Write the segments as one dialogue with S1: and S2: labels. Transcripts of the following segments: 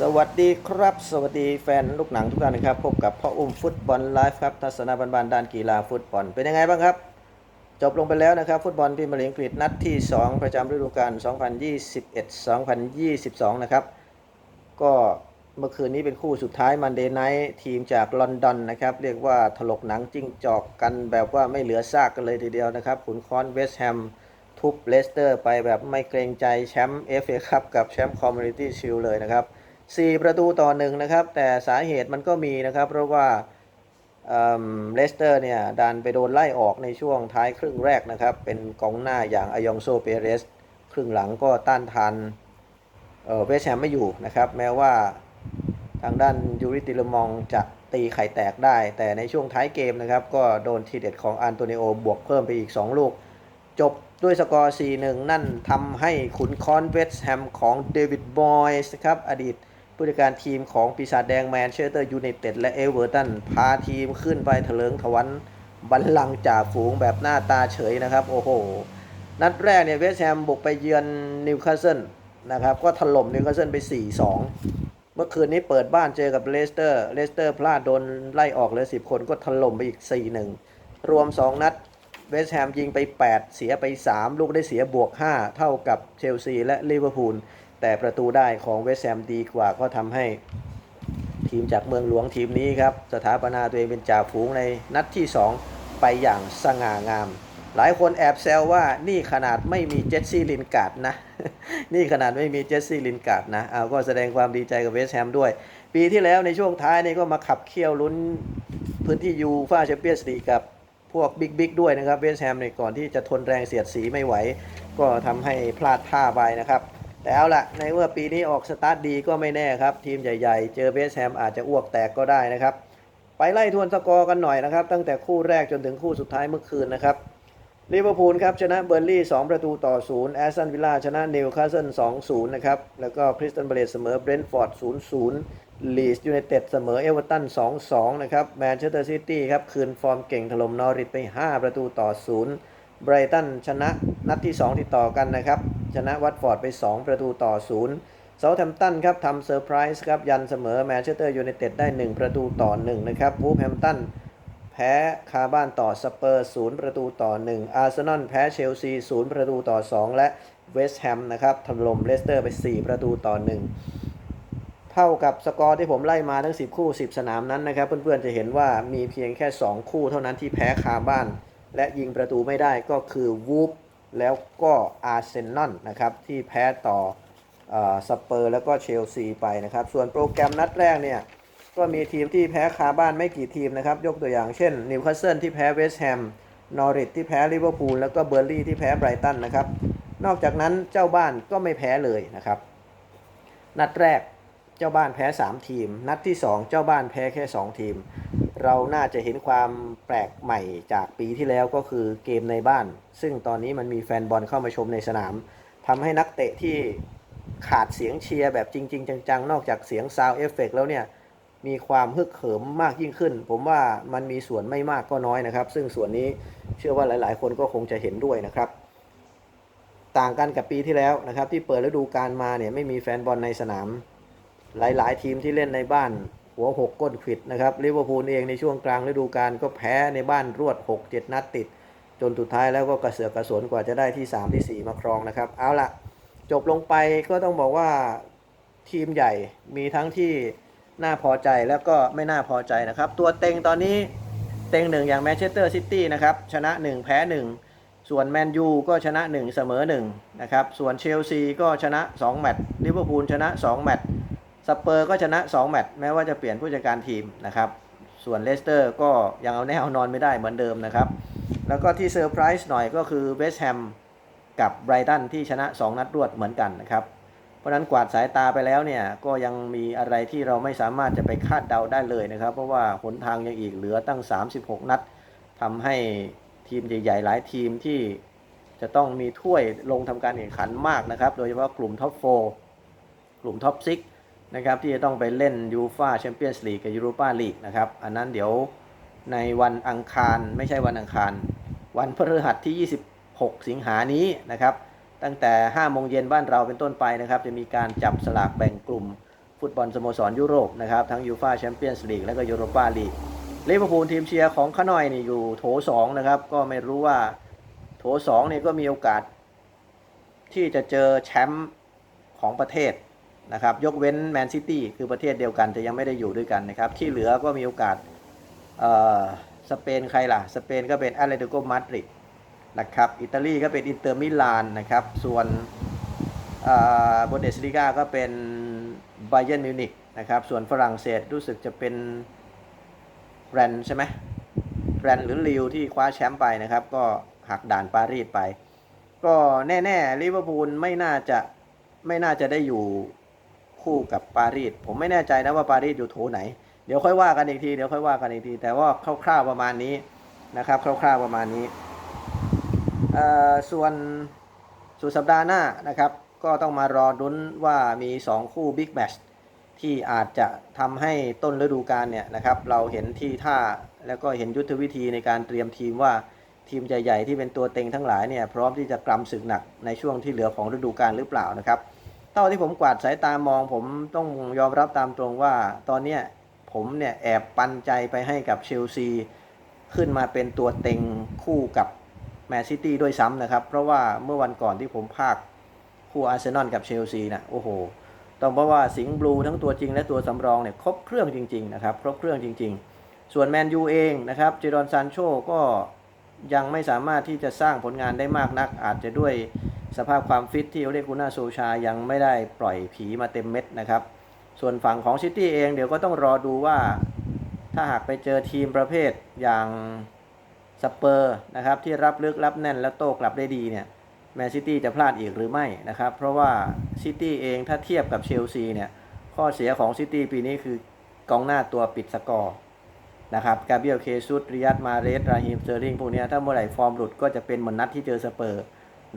S1: สวัสดีครับ สวัสดีแฟนลูกหนังทุกท่านนะครับ พบกับพ่ออุ้มฟุตบอลไลฟ์ครับทัศนาบานๆด้านกีฬาฟุตบอล เป็นยังไงบ้างครับ จบลงไปแล้วนะครับ ฟุตบอลพรีเมียร์ลีกอังกฤษนัดที่ 2 ประจำฤดูกาล 2021-2022 นะครับ ก็เมื่อคืนนี้เป็นคู่สุดท้ายมันเดย์ไนท์ทีมจากลอนดอนนะครับ เรียกว่าถลกหนังจิ้งจอกกันแบบว่าไม่เหลือซากกันเลยทีเดียวนะครับขุนค้อนเวสต์แฮมทุบเลสเตอร์ไปแบบไม่เกรงใจแชมป์เอฟเอคัพกับแชมป์คอมมูนิตี้ชิลเลยนะครับ 4 ประตูต่อหนึ่งนะครับ แต่สาเหตุมันก็มีนะครับ เพราะว่าเลสเตอร์เนี่ยดันไปโดนไล่ออกในช่วงท้ายครึ่งแรกนะครับ เป็นกองหน้าอย่างอายองโซเปเรส ครึ่งหลังก็ต้านทานเวสแฮมไม่อยู่นะครับ แม้ว่าทางด้านยูริติลมองจะตีไข่แตกได้ แต่ในช่วงท้ายเกมนะครับ ก็โดนทีเด็ดของอันโตนิโอบวกเพิ่มไปอีก 2 ลูก จบด้วยสกอร์ 4-1 นั่นทำให้ขุนคอนเวสแฮมของเดวิดบอยส์นะครับอดีต ผู้จัดการทีมของปีศาจแดงแมนเชสเตอร์ยูไนเต็ดและเอเวอร์ตันพาทีมขึ้นไปเถลิงถวันบัลลังจ่าฝูงแบบหน้าตาเฉยนะครับ โอ้โห นัดแรกเนี่ยเวสแฮมบุกไปเยือนนิวคาสเซิลนะครับ ก็ถล่มนิวคาสเซิลไป 4-2 เมื่อคืนนี้เปิดบ้านเจอกับเลสเตอร์เลสเตอร์พลาดโดนไล่ออกเหลย10 คนก็ถล่มไปอีก 4-1 รวม 2 นัดเวสต์แฮมยิงไป 8 เสียไป 3 ลูกได้เสียบวก 5 เท่ากับเชลซีและลิเวอร์พูล แต่ประตูได้ของเวสต์แฮมดีกว่าก็ทำให้ทีมจากเมืองหลวงทีมนี้ครับ สถาปนาตัวเองเป็นจ่าฝูงในนัดที่ 2 ไปอย่างสง่างาม หลายคนแอบแซวว่านี่ขนาดไม่มีเจสซี่ลินการ์ดนะ นี่ขนาดไม่มีเจสซี่ลินการ์ดนะเอาก็แสดงความดีใจกับเวสต์แฮมด้วย ปีที่แล้วในช่วงท้ายนี่ก็มาขับเคี่ยวลุ้นพื้นที่ยูฟ่าแชมเปี้ยนส์ลีกกับพวกบิ๊กบิ๊กด้วยนะครับเวสต์แฮมในก่อนที่จะทนแรงเสียดสีไม่ไหว ก็ทำให้พลาดท่าไปนะครับ แต่เอาละในเมื่อปีนี้ออกสตาร์ทดีก็ไม่แน่ครับ ทีมใหญ่ๆ เจอเวสแฮมอาจจะอ้วกแตกก็ได้นะครับ ไปไล่ทวนสกอร์กันหน่อยนะครับ ตั้งแต่คู่แรกจนถึงคู่สุดท้ายเมื่อคืนนะครับลิเวอร์พูลครับชนะเบอร์ลี่2ประตูต่อ0แอสตันวิลล่าชนะนิวคาสเซิล2-0 นะครับ แล้วก็คริสตันเบเลตเสมอเบรนท์ฟอร์ด0-0 ลีสยูไนเต็ดเสมอเอเวอร์ตัน2-2 นะครับแมนเชสเตอร์ซิตี้ครับ คืนฟอร์มเก่งถล่มนอริทไป 5 ประตูต่อ0ไบรตันชนะนัดที่ 2 ติดต่อกันนะครับ ชนะวัตฟอร์ดไป 2 ประตูต่อ0เซาท์แฮมป์ตันครับทำเซอร์ไพรส์ครับ ยันเสมอแมนเชสเตอร์ยูไนเต็ดได้ 1 ประตูต่อ1นะครับวูฟแฮมตันแพ้คาบ้านต่อสเปอร์ศูนย์ประตูต่อ 1 อาร์เซนอลแพ้เชลซีศูนย์ประตูต่อ 2 และเวสต์แฮมนะครับถล่มเลสเตอร์ไป 4 ประตูต่อ 1 เท่ากับสกอร์ที่ผมไล่มาทั้ง 10 คู่ 10 สนามนั้นนะครับ เพื่อนๆจะเห็นว่ามีเพียงแค่ 2 คู่เท่านั้นที่แพ้คาบ้าน และยิงประตูไม่ได้ก็คือวูฟ แล้วก็อาร์เซนอลนะครับที่แพ้ต่อสเปอร์แล้วก็เชลซีไปนะครับ ส่วนโปรแกรมนัดแรกเนี่ยก็มีทีมที่แพ้คาบ้านไม่กี่ทีมนะครับ ยกตัวอย่างเช่นนิวคาสเซิลที่แพ้เวสต์แฮมนอริทที่แพ้ลิเวอร์พูลแล้วก็เบอร์ลี่ที่แพ้ไบรตันนะครับ นอกจากนั้นเจ้าบ้านก็ไม่แพ้เลยนะครับ นัดแรกเจ้าบ้านแพ้ 3 ทีม นัดที่ 2 เจ้าบ้านแพ้แค่ 2 ทีม เราน่าจะเห็นความแปลกใหม่จากปีที่แล้วก็คือเกมในบ้าน ซึ่งตอนนี้มันมีแฟนบอลเข้ามาชมในสนามทำให้นักเตะที่ขาดเสียงเชียร์แบบจริง ๆ จังๆ นอกจากเสียงซาวเอฟเฟกแล้วเนี่ยมีความฮึกเหิมมากยิ่งขึ้น ผมว่ามันมีส่วนไม่มากก็น้อยนะครับ ซึ่งส่วนนี้เชื่อว่าหลาย ๆ คนก็คงจะเห็นด้วยนะครับ ต่างกันกับปีที่แล้วนะครับ ที่เปิดฤดูกาลมาเนี่ยไม่มีแฟนบอลในสนาม หลาย ๆ ทีมที่เล่นในบ้าน หัวหกก้นขิดนะครับลิเวอร์พูลเองในช่วงกลางฤดูกาลก็แพ้ในบ้านรวด 6-7 นัดติด จนสุดท้ายแล้วก็กระเสือกกระสนกว่าจะได้ที่ 3 ที่ 4 มาครองนะครับ เอาละจบลงไปก็ต้องบอกว่าทีมใหญ่มีทั้งที่น่าพอใจแล้วก็ไม่น่าพอใจนะครับ ตัวเต็งตอนนี้เต็งหนึ่งอย่างแมนเชสเตอร์ซิตี้นะครับชนะ 1 แพ้ 1 ส่วนแมนยูก็ชนะ 1 เสมอ1นะครับส่วนเชลซีก็ชนะ 2 แมตช์ลิเวอร์พูลชนะ 2 แมตช์ เปอร์ก็ชนะ 2 แมตช์แม้ว่าจะเปลี่ยนผู้จัดการทีมนะครับ ส่วนเลสเตอร์ก็ยังเอาแน่เอานอนไม่ได้เหมือนเดิมนะครับ แล้วก็ที่เซอร์ไพรส์หน่อยก็คือเวสต์แฮมกับไบรตันที่ชนะ 2 นัดรวดเหมือนกันนะครับ เพราะนั้นกวาดสายตาไปแล้วเนี่ย ก็ยังมีอะไรที่เราไม่สามารถจะไปคาดเดาได้เลยนะครับ เพราะว่าหนทางยังอีกเหลือตั้ง 36 นัดทำให้ทีมใหญ่ๆหลายทีมที่จะต้องมีถ้วยลงทำการแข่งขันมากนะครับ โดยเฉพาะกลุ่มท็อปโฟกลุ่มท็อปซิก นะครับที่จะต้องไปเล่นยูฟาแชมเปี้ยนส์ลีกกับยูโรปาลีกนะครับ อันนั้นเดี๋ยวในวันอังคารไม่ใช่วันอังคาร วันพฤหัสที่ 26 สิงหานี้นะครับ ตั้งแต่5โมงเย็นบ้านเราเป็นต้นไปนะครับ จะมีการจับสลากแบ่งกลุ่ม ฟุตบอลสโมสรยุโรปนะครับทั้งยูฟาแชมเปี้ยนส์ลีกและก็ยูโรปาลีกลิเวอร์พูลทีมเชียร์ของขาน้อยนี่อยู่โถสองนะครับก็ไม่รู้ว่าโถสองนี่ก็มีโอกาสที่จะเจอแชมป์ของประเทศ นะครับยกเว้นแมนซิตี้คือประเทศเดียวกันแต่ยังไม่ได้อยู่ด้วยกันนะครับ ที่เหลือก็มีโอกาสเอ่อสเปนใครล่ะ สเปนก็เป็นอาเลติโกมาดริดนะครับอิตาลีก็เป็นอินเตอร์มิลานนะครับส่วนบุนเดสลีกาก็เป็นไบเย r n m มิวนิกนะครับส่วนฝรั่งเศสรู้สึกจะเป็นแรนใช่ไหมแรนหรือลิวที่คว้าแชมป์ไปนะครับ ก็หักด่านปารีสไป ก็แน่ๆลิเวอร์พูลไม่น่าจะไม่น่าจะได้อยู่ คู่กับปารีสผมไม่แน่ใจนะว่าปารีสอยู่โถไหน เดี๋ยวค่อยว่ากันอีกทีเดี๋ยวค่อยว่ากันอีกที แต่ว่าคร่าวๆประมาณนี้นะครับ คร่าวๆประมาณนี้ส่วนสุดสัปดาห์หน้านะครับ ก็ต้องมารอดุ้นว่ามี 2 คู่บิ๊กแมชที่อาจจะทำให้ต้นฤดูกาลเนี่ยนะครับ เราเห็นที่ท่าแล้วก็เห็นยุทธวิธีในการเตรียมทีมว่าทีมใหญ่ๆที่เป็นตัวเต็งทั้งหลายเนี่ยพร้อมที่จะกำศึกหนักในช่วงที่เหลือของฤดูกาลหรือเปล่านะครับ เท่าที่ผมกวาดสายตามอง ผมต้องยอมรับตามตรงว่า ตอนเนี้ยผมเนี่ยแอบปันใจไปให้กับเชลซี ขึ้นมาเป็นตัวเต็งคู่กับแมนซิตี้ด้วยซ้ำนะครับ เพราะว่าเมื่อวันก่อนที่ผมพากคู่อาร์เซนอลกับเชลซีนะโอ้โหต้องบอกว่าสิงห์บลูทั้งตัวจริงและตัวสำรองเนี่ยครบเครื่องจริงๆนะครับครบเครื่องจริง ๆ ส่วนแมนยูเองนะครับเจดอนซานโชก็ยังไม่สามารถที่จะสร้างผลงานได้มากนัก อาจจะด้วย สภาพความฟิตที่เรียกูน่าโซชายังไม่ได้ปล่อยผีมาเต็มเม็ดนะครับ ส่วนฝั่งของซิตี้เองเดี๋ยวก็ต้องรอดูว่า ถ้าหากไปเจอทีมประเภทอย่างสเปอร์นะครับที่รับลึกรับแน่นและโต้กลับได้ดีเนี่ยแมนซิตี้จะพลาดอีกหรือไม่นะครับ เพราะว่าซิตี้เองถ้าเทียบกับเชลซีเนี่ยข้อเสียของซิตี้ปีนี้คือกองหน้าตัวปิดสกอร์นะครับกาเบียลเคซุสริยัตมาเรสราฮิมเซอร์ลิงพวกนี้ถ้าเมื่อไหร่ฟอร์มหลุดก็จะเป็นเหมือนนัดที่เจอสเปอร์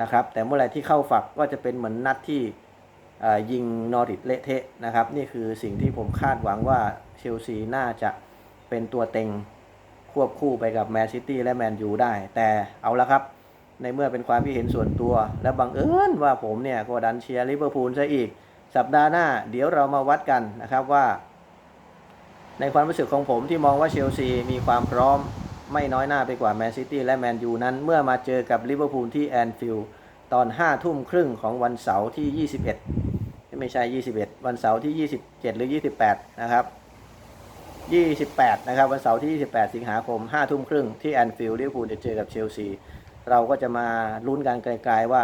S1: นะครับ แต่เมื่อไรที่เข้าฝักก็จะเป็นเหมือนนัดที่ยิงนอริทเละเทะนะครับ นี่คือสิ่งที่ผมคาดหวังว่าเชลซีน่าจะเป็นตัวเต็งควบคู่ไปกับแมนซิตี้และแมนยูได้ แต่เอาละครับ ในเมื่อเป็นความคิดเห็นส่วนตัว และบังเอิญว่าผมเนี่ยก็ดันเชียร์ลิเวอร์พูลซะอีก สัปดาห์หน้าเดี๋ยวเรามาวัดกันนะครับว่า ในความรู้สึกของผมที่มองว่าเชลซีมีความพร้อม ไม่น้อยหน้าไปกว่าแมนซิตี้และแมนยูนั้น เมื่อมาเจอกับลิเวอร์พูลที่แอนฟิลด์ตอน 5 ทุ่มครึ่งของวันเสาร์ที่ 21 ไม่ใช่ 21 วันเสาร์ที่ 27 หรือ 28 นะครับ 28 นะครับ วันเสาร์ที่ 28 สิงหาคม 5 ทุ่มครึ่งที่แอนฟิลด์ลิเวอร์พูลจะเจอกับเชลซีเราก็จะมาลุ้นกันไกลๆว่า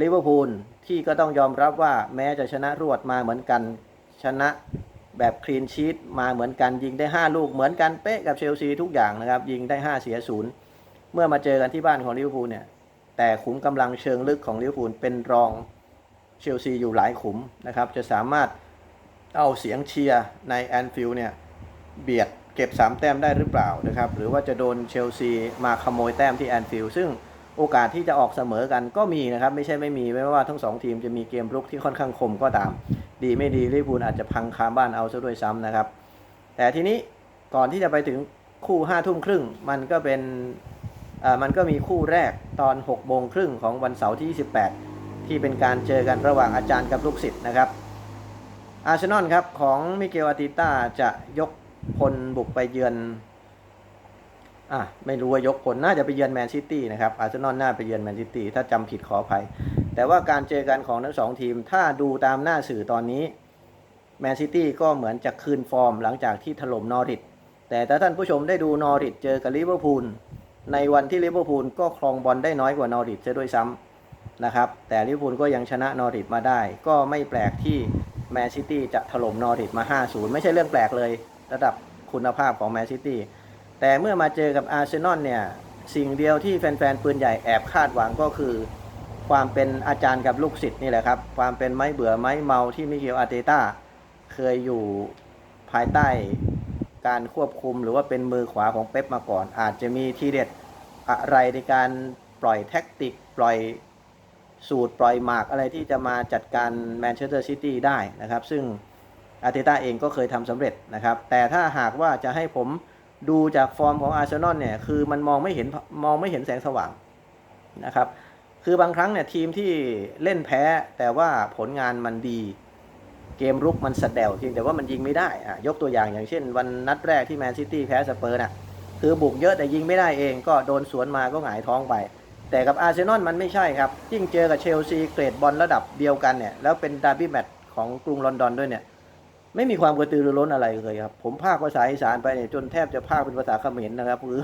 S1: ลิเวอร์พูลที่ก็ต้องยอมรับว่าแม้จะชนะรวดมาเหมือนกันชนะ แบบคลีนชีตมาเหมือนกันยิงได้ 5 ลูกเหมือนกันเป๊ะกับเชลซีทุกอย่างนะครับ ยิงได้ 5 เสียศูนย์เมื่อมาเจอกันที่บ้านของลิเวอร์พูลเนี่ย แต่ขุมกำลังเชิงลึกของลิเวอร์พูลเป็นรองเชลซีอยู่หลายขุมนะครับ จะสามารถเอาเสียงเชียร์ในแอนฟิลด์เนี่ย เบียดเก็บ 3 แต้มได้หรือเปล่านะครับ หรือว่าจะโดนเชลซีมาขโมยแต้มที่แอนฟิลด์ซึ่งโอกาสที่จะออกเสมอกันก็มีนะครับ ไม่ใช่ไม่มีไม่ว่าทั้งสองทีมจะมีเกมรุกที่ค่อนข้างคมก็ตาม ดีไม่ดีลิเวอร์พูลอาจจะพังคามบ้านเอาซะด้วยซ้ำนะครับ แต่ทีนี้ก่อนที่จะไปถึงคู่5้าทุ่มครึ่งมันก็เป็นมันก็มีคู่แรกตอน6โมงครึ่งของวันเสาร์ที่ 28 ที่เป็นการเจอกันระหว่างอาจารย์กับลูกศิษย์นะครับ อาร์เซนอลครับของมิเกลอาติต้าจะยกพลบุกไปเยือนอะไม่รู้ว่ายกพลน่าจะไปเยือนแมนซิตี้นะครับอาร์เซนอลน่าไปเยือนแมนซิตี้ถ้าจำผิดขออภัย แต่ว่าการเจอกันของทั้งสองทีม ถ้าดูตามหน้าสื่อตอนนี้แมนซิตี้ก็เหมือนจะคืนฟอร์มหลังจากที่ถล่มนอริทแต่ถ้าท่านผู้ชมได้ดูนอริทเจอกับลิเวอร์พูลในวันที่ลิเวอร์พูลก็ครองบอลได้น้อยกว่านอริทจะด้วยซ้ำนะครับ แต่ลิเวอร์พูลก็ยังชนะนอริทมาได้ ก็ไม่แปลกที่แมนซิตี้จะถล่มนอริทมา 5-0 ไม่ใช่เรื่องแปลกเลย ระดับคุณภาพของแมนซิตี้แต่เมื่อมาเจอกับอาร์เซนอลเนี่ย สิ่งเดียวที่แฟนๆ ปืนใหญ่แอบคาดหวังก็คือ ความเป็นอาจารย์กับลูกศิษย์นี่แหละครับ ความเป็นไม้เบื่อไม้เมาที่มิเกลอาร์เตต้าเคยอยู่ภายใต้การควบคุมหรือว่าเป็นมือขวาของเป๊ปมาก่อน อาจจะมีทีเด็ดอะไรในการปล่อยแท็กติก ปล่อยสูตรปล่อยหมากอะไรที่จะมาจัดการแมนเชสเตอร์ซิตี้ได้นะครับ ซึ่งอาร์เตต้าเองก็เคยทำสำเร็จนะครับ แต่ถ้าหากว่าจะให้ผมดูจากฟอร์มของอาร์เซนอลเนี่ย คือมันมองไม่เห็นมองไม่เห็นแสงสว่างนะครับ คือบางครั้งเนี่ยทีมที่เล่นแพ้แต่ว่าผลงานมันดี เกมรุกมันสแดวจริงแต่ว่ามันยิงไม่ได้อะยกตัวอย่างอย่างเช่น วันนัดแรกที่แมนซิตี้แพ้สเปอร์น่ะคือบุกเยอะแต่ยิงไม่ได้เองก็โดนสวนมาก็หงายท้องไป แต่กับอาร์เซนอลมันไม่ใช่ครับ ยิ่งเจอกับเชลซีเกรดบอลระดับเดียวกันเนี่ยแล้วเป็นดาร์บี้แมตช์ของกรุงลอนดอนด้วยเนี่ย ไม่มีความกระตือรือร้นอะไรเลยครับ ผมภาคภาษาอีสานไปเนี่ยจนแทบจะภาคเป็นภาษาเขมรนะครับคือ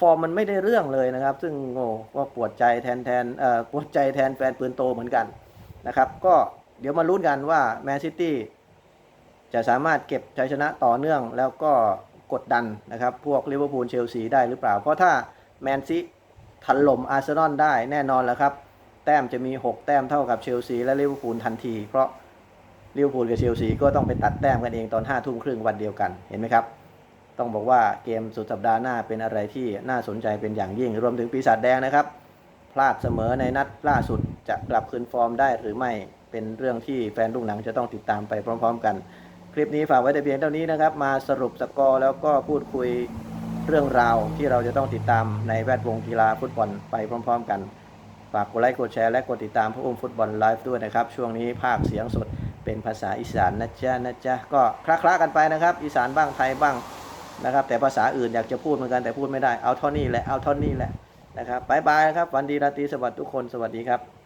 S1: ฟอร์มมันไม่ได้เรื่องเลยนะครับ ซึ่งโง่ก็ปวดใจแทนแทนเอ่อปวดใจแทนแฟนปืนโตเหมือนกันนะครับ ก็เดี๋ยวมาลุ้นกันว่าแมนซิตี้จะสามารถเก็บชัยชนะต่อเนื่องแล้วก็กดดันนะครับ พวกลิเวอร์พูลเชลซีได้หรือเปล่า เพราะถ้าแมนซิถล่มอาร์เซนอลได้แน่นอนแล้วครับ แต้มจะมี 6 แต้มเท่ากับเชลซีและลิเวอร์พูลทันที เพราะ ลิเวอร์พูลกับเชลซีก็ต้องไปตัดแต้มกันเองตอน5้าทุ่มครึ่งวันเดียวกันเห็นไหมครับ ต้องบอกว่าเกมสุดสัปดาห์หน้าเป็นอะไรที่น่าสนใจเป็นอย่างยิ่ง รวมถึงปีศาจแดงนะครับ พลาดเสมอในนัดล่าสุดจะกลับคืนฟอร์มได้หรือไม่เป็นเรื่องที่แฟนลูกหนังจะต้องติดตามไปพร้อม ๆ กัน คลิปนี้ฝากไว้แต่เพียงเท่านี้นะครับ มาสรุปสกอร์แล้วก็พูดคุยเรื่องราวที่เราจะต้องติดตามในแวดวงกีฬาฟุตบอลไปพร้อม ๆ กัน ฝากกดไลค์กดแชร์และกดติดตามพระอุ้มฟุตบอลไลฟ์ด้วยนะครับ ช่วงนี้ภาคเสียงสด เป็นภาษาอีสานนะจ๊ะนะจ๊ะก็คละๆกันไปนะครับ อีสานบ้างไทยบ้างนะครับ แต่ภาษาอื่นอยากจะพูดเหมือนกันแต่พูดไม่ได้เอาเท่านี้แหละเอาเท่านี้แหละนะครับบายบายนะครับวันดีราตรีสวัสดีทุกคนสวัสดีครับ